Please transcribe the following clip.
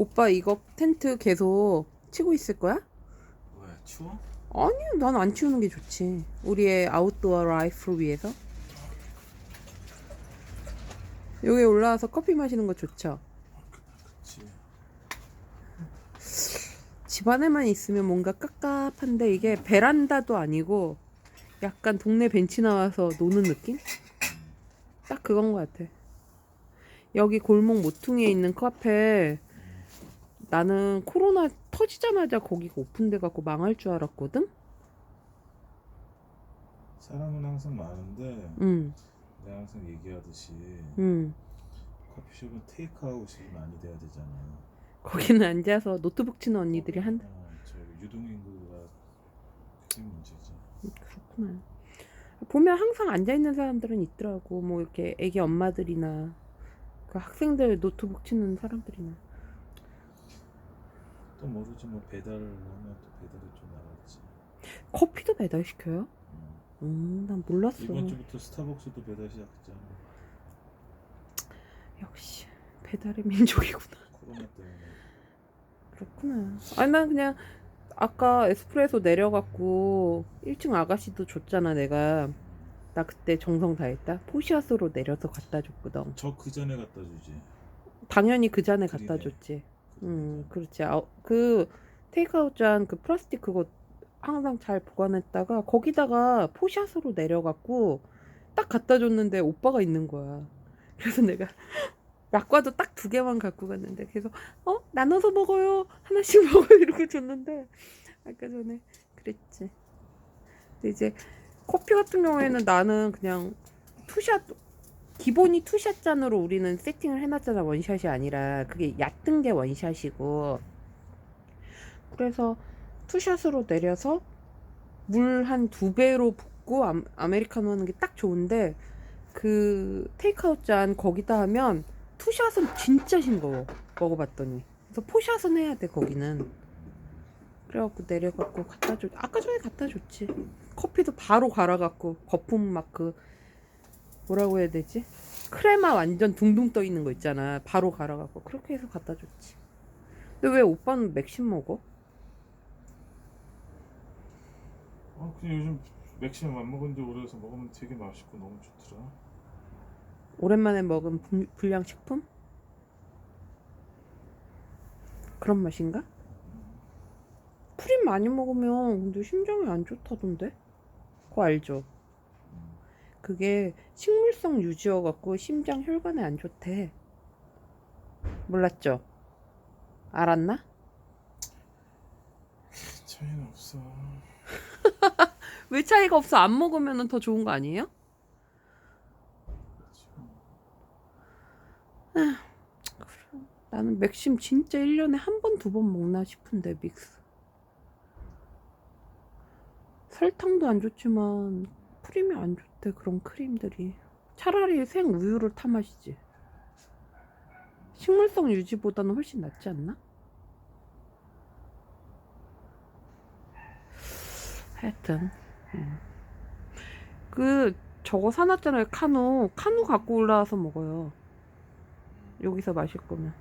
오빠 이거 텐트 계속 치고 있을 거야? 왜 추워? 아니, 난 안 치우는 게 좋지. 우리의 아웃도어 라이프를 위해서. 여기 올라와서 커피 마시는 거 좋죠? 그치 집 안에만 있으면 뭔가 깝깝한데 이게 베란다도 아니고 약간 동네 벤치 나와서 노는 느낌? 딱 그건 것 같아. 여기 골목 모퉁이에 있는 카페 나는 코로나 터지자마자 거기가 오픈돼 갖고 망할 줄 알았거든? 사람은 항상 많은데 응, 내가 항상 얘기하듯이 응. 커피숍은 테이크아웃이 많이 돼야 되잖아 거기는 앉아서 노트북 치는 언니들이 한 어, 저 유동인구가 그게 문제지 그렇구나. 보면 항상 앉아 있는 사람들은 있더라고. 뭐 이렇게 애기 엄마들이나 그 학생들 노트북 치는 사람들이나. 또 모르지 뭐 배달을 하면 또 배달이 좀 나가겠지 커피도 배달 시켜요? 음. 음, 난 몰랐어. 이번 주부터 스타벅스도 배달 시작했잖아 역시 배달의 민족이구나. 코로나 때문에 그렇구나. 아니 난 그냥 아까 에스프레소 내려갖고 1층 아가씨도 줬잖아 내가. 나 그때 정성 다했다. 포시아스로 내려서 갖다 줬거든. 저 그 전에 갖다 주지 당연히 그 전에 갖다 그러네. 줬지. 그 음. 그렇지. 아, 그 테이크아웃 잔 그 플라스틱 그거 항상 잘 보관했다가 거기다가 포샷으로 내려갖고 딱 갖다 줬는데 오빠가 있는 거야. 그래서 내가 약과도 딱 두 개만 갖고 갔는데 계속 어 나눠서 먹어요 하나씩 먹어요 이러고 줬는데 아까 전에 그랬지. 근데 이제 커피 같은 경우에는 나는 그냥 투샷 기본이 투샷 잔으로 우리는 세팅을 해놨잖아 원샷이 아니라. 그게 얕은 게 원샷이고. 그래서 투샷으로 내려서 물 한 두 배로 붓고 아, 아메리카노 하는 게 딱 좋은데 그 테이크아웃 잔 거기다 하면 투샷은 진짜 싱거워 먹어봤더니. 그래서 포샷은 해야 돼 거기는. 그래갖고 내려갖고 갖다 줬 아까 전에 갖다 줬지. 커피도 바로 갈아갖고 거품 막그 뭐라고 해야 되지 크레마 완전 둥둥 떠 있는 거 있잖아 바로 갈아갖고 그렇게 해서 갖다 줬지 근데 왜 오빠는 맥심 먹어? 어, 그냥 요즘 맥심 안 먹은 지 오래돼서 먹으면 되게 맛있고 너무 좋더라 오랜만에 먹은 불- 불량식품? 그런 맛인가? 프림 많이 먹으면 근데 심장이 안 좋다던데? 그거 알죠? 음. 그게 식물성 유지여 갖고 심장 혈관에 안 좋대. 몰랐죠? 알았나? 차이는 없어 왜 차이가 없어? 안 먹으면 더 좋은 거 아니에요? 그렇지. 나는 맥심 진짜 1년에 한 번, 두 번 먹나 싶은데, 믹스. 설탕도 안 좋지만, 프림이 안 좋대, 그런 크림들이. 차라리 생 우유를 타 마시지. 식물성 유지보다는 훨씬 낫지 않나? 하여튼. 음. 그, 저거 사놨잖아요, 카누. 카누 갖고 올라와서 먹어요. 여기서 마실 거면.